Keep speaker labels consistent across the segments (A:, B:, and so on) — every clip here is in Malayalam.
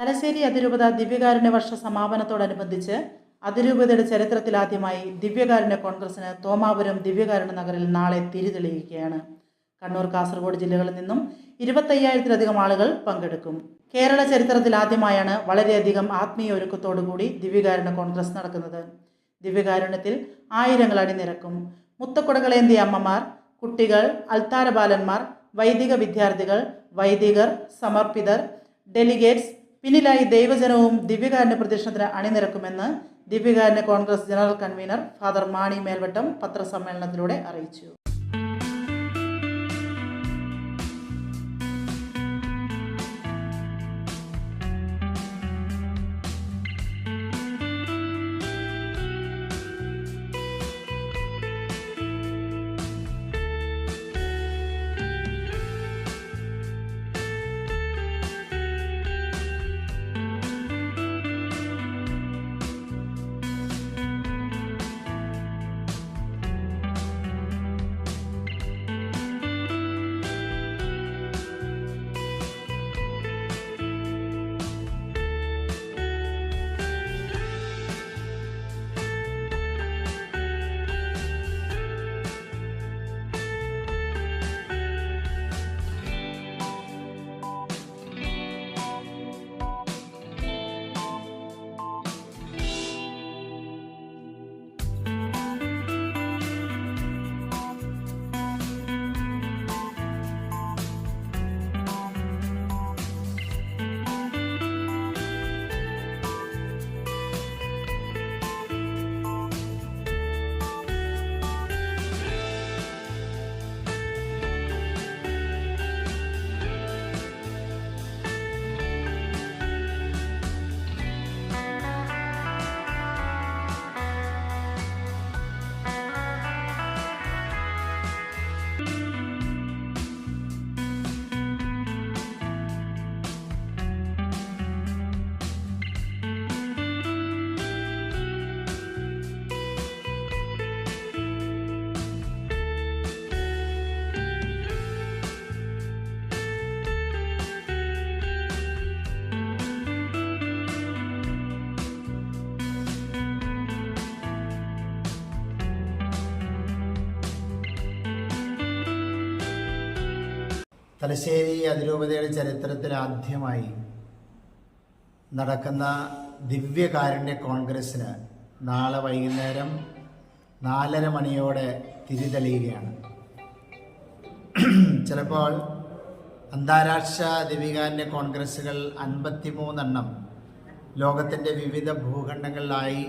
A: തലശ്ശേരി അതിരൂപത ദിവ്യകാരുണ്യ വർഷ സമാപനത്തോടനുബന്ധിച്ച് അതിരൂപതയുടെ ചരിത്രത്തിലാദ്യമായി ദിവ്യകാരുണ്യ കോൺഗ്രസിന് തോമാപുരം ദിവ്യകാരുണ്യ നഗറിൽ നാളെ തിരിതെളിയിക്കുകയാണ് കണ്ണൂർ കാസർഗോഡ് ജില്ലകളിൽ നിന്നും ഇരുപത്തയ്യായിരത്തിലധികം ആളുകൾ പങ്കെടുക്കും. കേരള ചരിത്രത്തിൽ ആദ്യമായാണ് വളരെയധികം ആത്മീയ ഒരുക്കത്തോടുകൂടി ദിവ്യകാരുണ്യ കോൺഗ്രസ് നടക്കുന്നത്. ദിവ്യകാരുണ്യത്തിൽ ആയിരങ്ങൾ അണിനിരക്കും മുത്തക്കുടകളേന്തിയ അമ്മമാർ കുട്ടികൾ അൽത്താര ബാലന്മാർ വൈദിക വിദ്യാർത്ഥികൾ വൈദികർ സമർപ്പിതർ ഡെലിഗേറ്റ്സ് പിന്നിലായി ദൈവജനവും ദിവ്യകാരുണ്യ പ്രദക്ഷിണത്തിന് അണിനിരക്കുമെന്ന് ദിവ്യകാരുണ്യ congress general convener father Mani Melvattam പത്രസമ്മേളനത്തിലൂടെ അറിയിച്ചു.
B: തലശ്ശേരി അതിരൂപതയുടെ ചരിത്രത്തിൽ ആദ്യമായി നടക്കുന്ന ദിവ്യകാരുണ്യ കോൺഗ്രസ്സിന് നാളെ വൈകുന്നേരം നാലര മണിയോടെ തിരിതെളിയുകയാണ്. ചിലപ്പോൾ അന്താരാഷ്ട്ര ദിവ്യകാരുണ്യ കോൺഗ്രസ്സുകൾ അൻപത്തിമൂന്നെണ്ണം ലോകത്തിന്റെ വിവിധ ഭൂഖണ്ഡങ്ങളിലായി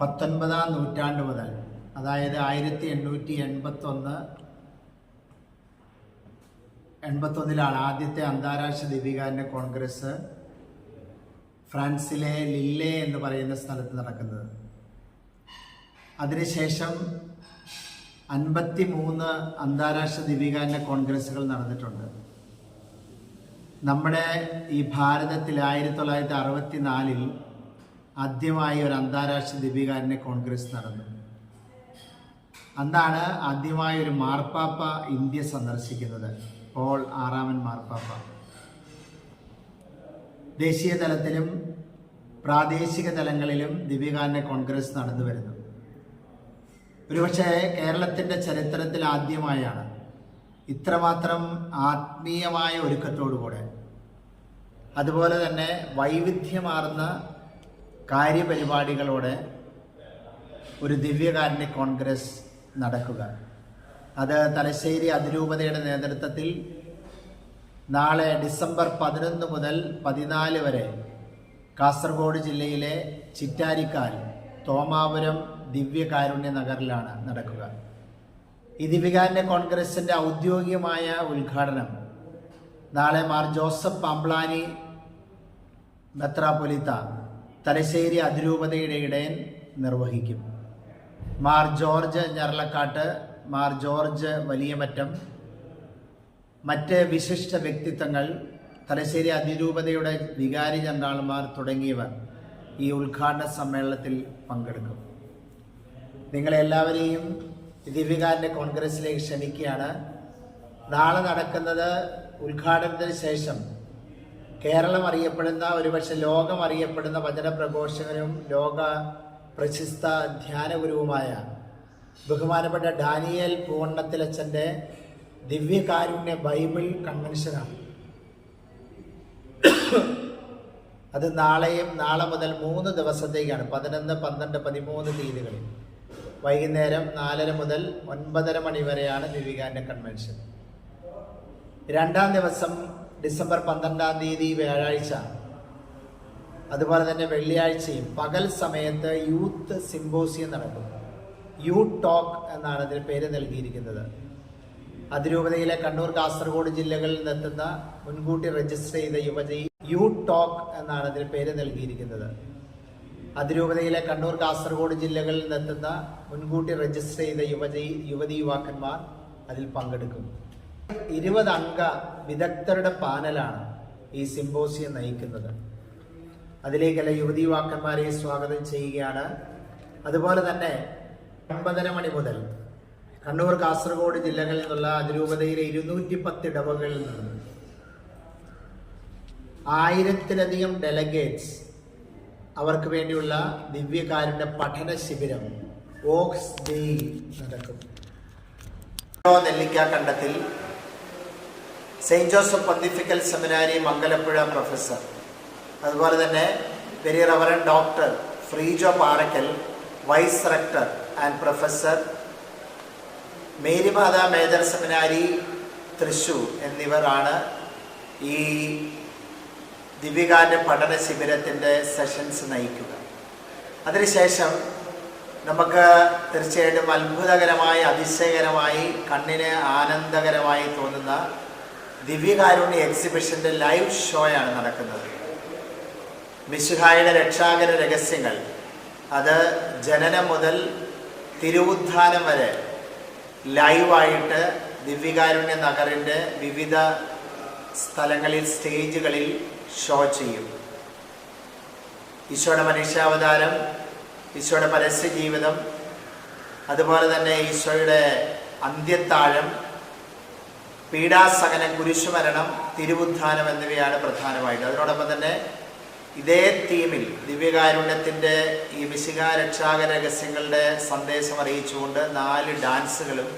B: പത്തൊൻപതാം നൂറ്റാണ്ട് മുതൽ അതായത് ആയിരത്തി എണ്ണൂറ്റി എൺപത്തൊന്ന് എൺപത്തൊന്നിലാണ് ആദ്യത്തെ അന്താരാഷ്ട്ര ദീപികാരന്റെ കോൺഗ്രസ് ഫ്രാൻസിലെ ലില്ലെ എന്ന് പറയുന്ന സ്ഥലത്ത് നടക്കുന്നത്. അതിനുശേഷം അൻപത്തി മൂന്ന് അന്താരാഷ്ട്ര ദീപികാരന്റെ കോൺഗ്രസ്സുകൾ നടന്നിട്ടുണ്ട്. നമ്മുടെ ഈ ഭാരതത്തിൽ ആയിരത്തി തൊള്ളായിരത്തി അറുപത്തി നാലിൽ ആദ്യമായി ഒരു അന്താരാഷ്ട്ര ദീപികാരന്റെ കോൺഗ്രസ് നടന്നു. അന്നാണ് ആദ്യമായി ഒരു മാർപ്പാപ്പ ഇന്ത്യ സന്ദർശിക്കുന്നത്. പോൾ ആറാമൻ മാർപ്പാപ്പ. ദേശീയ തലത്തിലും പ്രാദേശിക തലങ്ങളിലും ദിവ്യകാരന കോൺഗ്രസ് നടന്നു വരുന്നു. ഒരുപക്ഷെ കേരളത്തിന്റെ ചരിത്രത്തിൽ ആദ്യമായാണ് ഇത്രമാത്രം ആത്മീയമായ ഒരുക്കത്തോടുകൂടെ. അതുപോലെ തന്നെ വൈവിധ്യമാർന്ന കാര്യപരിപാടികളോടെ ഒരു ദിവ്യകാരുണ്യ കോൺഗ്രസ് നടക്കുക. അത് തലശ്ശേരി അതിരൂപതയുടെ നേതൃത്വത്തിൽ നാളെ ഡിസംബർ പതിനൊന്ന് മുതൽ പതിനാല് വരെ കാസർഗോഡ് ജില്ലയിലെ ചിറ്റാരിക്കാൽ തോമാപുരം ദിവ്യകാരുണ്യ നഗറിലാണ് നടക്കുക. ഈ ദിവ്യകാരുണ്യ കോൺഗ്രസിന്റെ ഔദ്യോഗികമായ ഉദ്ഘാടനം നാളെ മാർ ജോസഫ് പാമ്പ്ലാനി മെത്രാപൊലിത്ത തലശ്ശേരി അതിരൂപതയുടെ ഇടയൻ നിർവഹിക്കും. Mar George Njaralakatt Mar George Valiyamattam. മറ്റ് വിശിഷ്ട വ്യക്തിത്വങ്ങൾ തലശ്ശേരി അതിരൂപതയുടെ വികാരി ജനറാൾമാർ തുടങ്ങിയവർ ഈ ഉദ്ഘാടന സമ്മേളനത്തിൽ പങ്കെടുക്കും. നിങ്ങളെല്ലാവരെയും ദിവ്യകാരന്റെ കോൺഗ്രസ്സിലേക്ക് ക്ഷണിക്കുകയാണ്. നാളെ നടക്കുന്നത് ഉദ്ഘാടനത്തിന് ശേഷം കേരളം അറിയപ്പെടുന്ന ഒരുപക്ഷെ ലോകം അറിയപ്പെടുന്ന വചന പ്രഘോഷകനും ലോക പ്രശസ്ത ധ്യാനഗുരുവുമായ ബഹുമാനപ്പെട്ട ഡാനിയൽ പൂവണ്ണത്തിലച്ചന്റെ ദിവ്യകാരുണ്യ ബൈബിൾ കൺവെൻഷനാണ്. അത് നാളെയും നാളെ മുതൽ മൂന്ന് ദിവസത്തേക്കാണ്. പതിനൊന്ന് പന്ത്രണ്ട് പതിമൂന്ന് തീയതികളിൽ. വൈകുന്നേരം നാലര മുതൽ ഒൻപതര മണി വരെയാണ് ദിവ്യകാരുണ്യ കൺവെൻഷൻ. രണ്ടാം ദിവസം ഡിസംബർ പന്ത്രണ്ടാം തീയതി വ്യാഴാഴ്ച. അതുപോലെ തന്നെ വെള്ളിയാഴ്ചയും പകൽ സമയത്ത് യൂത്ത് സിംബോസിയം നടക്കും. യൂത്ത് ടോക്ക് എന്നാണ് അതിന് പേര് നൽകിയിരിക്കുന്നത്. അതിരൂപതയിലെ കണ്ണൂർ കാസർഗോഡ് ജില്ലകളിൽ നിന്നെത്തുന്ന മുൻകൂട്ടി രജിസ്റ്റർ ചെയ്ത യുവതി യു ടോക്ക് എന്നാണ് അതിന് പേര് നൽകിയിരിക്കുന്നത്. അതിരൂപതയിലെ കണ്ണൂർ കാസർഗോഡ് ജില്ലകളിൽ നിന്നെത്തുന്ന മുൻകൂട്ടി രജിസ്റ്റർ ചെയ്ത യുവതി യുവതി യുവാക്കന്മാർ അതിൽ പങ്കെടുക്കും. ഇരുപത് അംഗ വിദഗ്ധരുടെ പാനലാണ് ഈ സിംബോസിയം നയിക്കുന്നത്. അതിലേക്കല്ല യുവതി യുവാക്കന്മാരെ സ്വാഗതം ചെയ്യുകയാണ്. അതുപോലെ തന്നെ ഒൻപതര മണി മുതൽ കണ്ണൂർ കാസർഗോഡ് ജില്ലകളിൽ നിന്നുള്ള അതിരൂപതയിലെ ഇരുന്നൂറ്റി പത്ത് ഇടവകളിൽ നിന്ന് ആയിരത്തിലധികം ഡെലഗേറ്റ്സ് അവർക്ക് വേണ്ടിയുള്ള ദിവ്യകാരുടെ പഠന ശിബിരം ഓക്സ് ഡേ നടക്കും. നെല്ലിക്ക കണ്ടത്തിൽ Saint Joseph pontifical seminary Mangalapuzha professor. അതുപോലെ തന്നെ very reverend doctor Frijo Parakkal vice rector and professor Marymatha major seminary Thrissur എന്നിവരാണ് ഈ ദിവ്യകാന്റെ പഠന ശിബിരത്തിന്റെ സെഷൻസ് നയിക്കുക. അതിനുശേഷം നമുക്ക് തീർച്ചയായിട്ടും അത്ഭുതകരമായി അതിശയകരമായി കണ്ണിന് ആനന്ദകരമായി തോന്നുന്ന ദിവ്യകാരുണ്യ എക്സിബിഷന്റെ ലൈവ് ഷോയാണ് നടക്കുന്നത്. മിശുഹായുടെ രക്ഷാകര രഹസ്യങ്ങൾ. അത് ജനനം മുതൽ തിരുവുദ്ധാനം വരെ ലൈവായിട്ട് ദിവ്യകാരുണ്യ നഗറിന്റെ വിവിധ സ്ഥലങ്ങളിൽ സ്റ്റേജുകളിൽ ഷോ ചെയ്യും. ഈശോയുടെ മനുഷ്യാവതാരം ഈശോയുടെ പരസ്യ ജീവിതം അതുപോലെ തന്നെ ഈശോയുടെ അന്ത്യത്താഴം പീഡാസഹനം കുരിശുമരണം തിരുവുദ്ധാനം എന്നിവയാണ് പ്രധാനമായിട്ട്. അതിനോടൊപ്പം തന്നെ ഇതേ തീമിൽ ദിവ്യകാരുണ്യത്തിന്റെ ഈ മിശിക രക്ഷാക രഹസ്യങ്ങളുടെ സന്ദേശം അറിയിച്ചുകൊണ്ട് നാല് ഡാൻസുകളും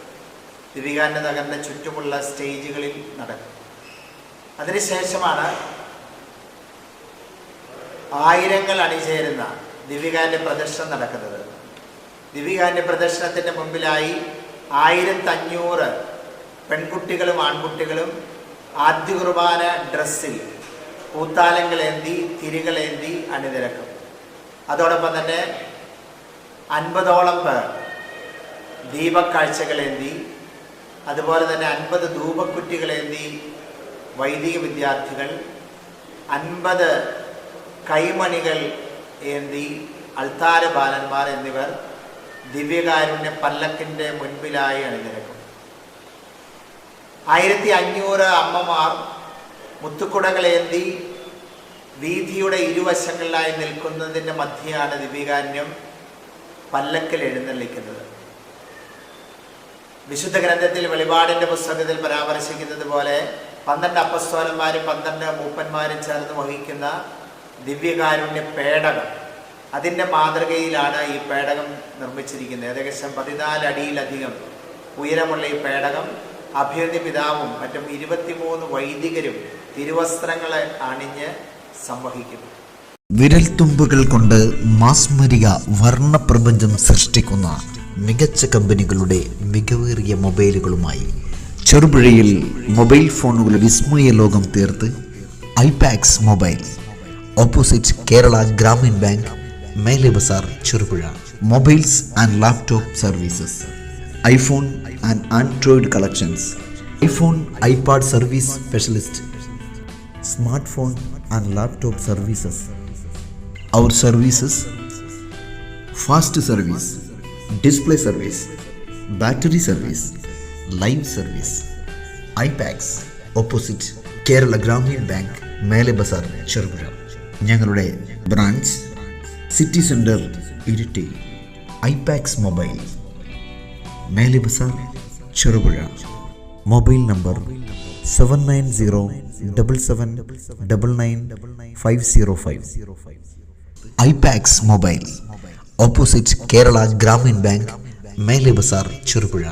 B: ദിവ്യകാരുണ്യ നഗറിന്റെ ചുറ്റുമുള്ള സ്റ്റേജുകളിൽ നടക്കും. അതിനുശേഷമാണ് ആയിരങ്ങൾ അണിചേരുന്ന ദിവ്യകാരുണ്യ പ്രദർശനം നടക്കുന്നത്. ദിവ്യകാരുണ്യ പ്രദർശനത്തിന്റെ മുമ്പിലായി ആയിരത്തഞ്ഞൂറ് പെൺകുട്ടികളും ആൺകുട്ടികളും ആദ്യ കുർബാന ഡ്രസ്സിൽ പൂത്താലങ്ങളേന്തി തിരികളേന്തി അണിനിരക്കും. അതോടൊപ്പം തന്നെ അൻപതോളം പേർ ദീപക്കാഴ്ചകളേന്തി അതുപോലെ തന്നെ അൻപത് ധൂപക്കുറ്റികളേന്തി വൈദിക വിദ്യാർത്ഥികൾ അൻപത് കൈമണികൾ ഏന്തി അൾത്താര ബാലന്മാർ എന്നിവർ ദിവ്യകാരുണ്യ പല്ലക്കിന്റെ മുൻപിലായി അണിനിരക്കും. ആയിരത്തി അഞ്ഞൂറ് അമ്മമാർ മുത്തുക്കുടകളേന്തി വീതിയുടെ ഇരുവശങ്ങളിലായി നിൽക്കുന്നതിന്റെ മധ്യയാണ് ദിവ്യകാരുണ്യം പല്ലക്കിൽ എഴുന്നള്ളിക്കുന്നത്. വിശുദ്ധ ഗ്രന്ഥത്തിൽ വെളിപാടിന്റെ പുസ്തകത്തിൽ പരാമർശിക്കുന്നത് പോലെ പന്ത്രണ്ട് അപ്പസ്തോലന്മാരും പന്ത്രണ്ട് മൂപ്പന്മാരും ചേർന്ന് വഹിക്കുന്ന ദിവ്യകാരുണ്യ പേടകം. അതിന്റെ മാതൃകയിലാണ് ഈ പേടകം നിർമ്മിച്ചിരിക്കുന്നത്. ഏകദേശം പതിനാല് അടിയിലധികം ഉയരമുള്ള ഈ പേടകം അഭ്യർത്ഥി പിതാവും മറ്റും ഇരുപത്തിമൂന്ന് വൈദികരും തിരുവസ്ത്രങ്ങളെ അണിഞ്ഞ് സംവഹിക്കുന്നു.
C: വിരൽത്തുമ്പുകൾ കൊണ്ട് മാസ്മരിക വർണപ്രപഞ്ചം സൃഷ്ടിക്കുന്ന മികച്ച കമ്പനികളുടെ മികവേറിയ മൊബൈലുകളുമായി ചെറുപുഴയിൽ മൊബൈൽ ഫോണുകളുടെ വിസ്മയ ലോകം തീർത്ത് iPax mobile opposite Kerala Gramin bank Mele Bazar Cherupuzha mobiles and laptop services iPhone and Android collections iPhone iPad service specialist smartphone and laptop services. Our services fast service, display service, battery service, live service, IPACS opposite Kerala Gramin Bank, Mele Bazar, Cherupuzha ഞങ്ങളുടെ branch city centre Iritty iPax mobile Mele Bazar Cherupuzha mobile number seven nine zero double seven double nine five zero five iPax mobile opposite Kerala Gramin bank Mele Bazar Cherupuzha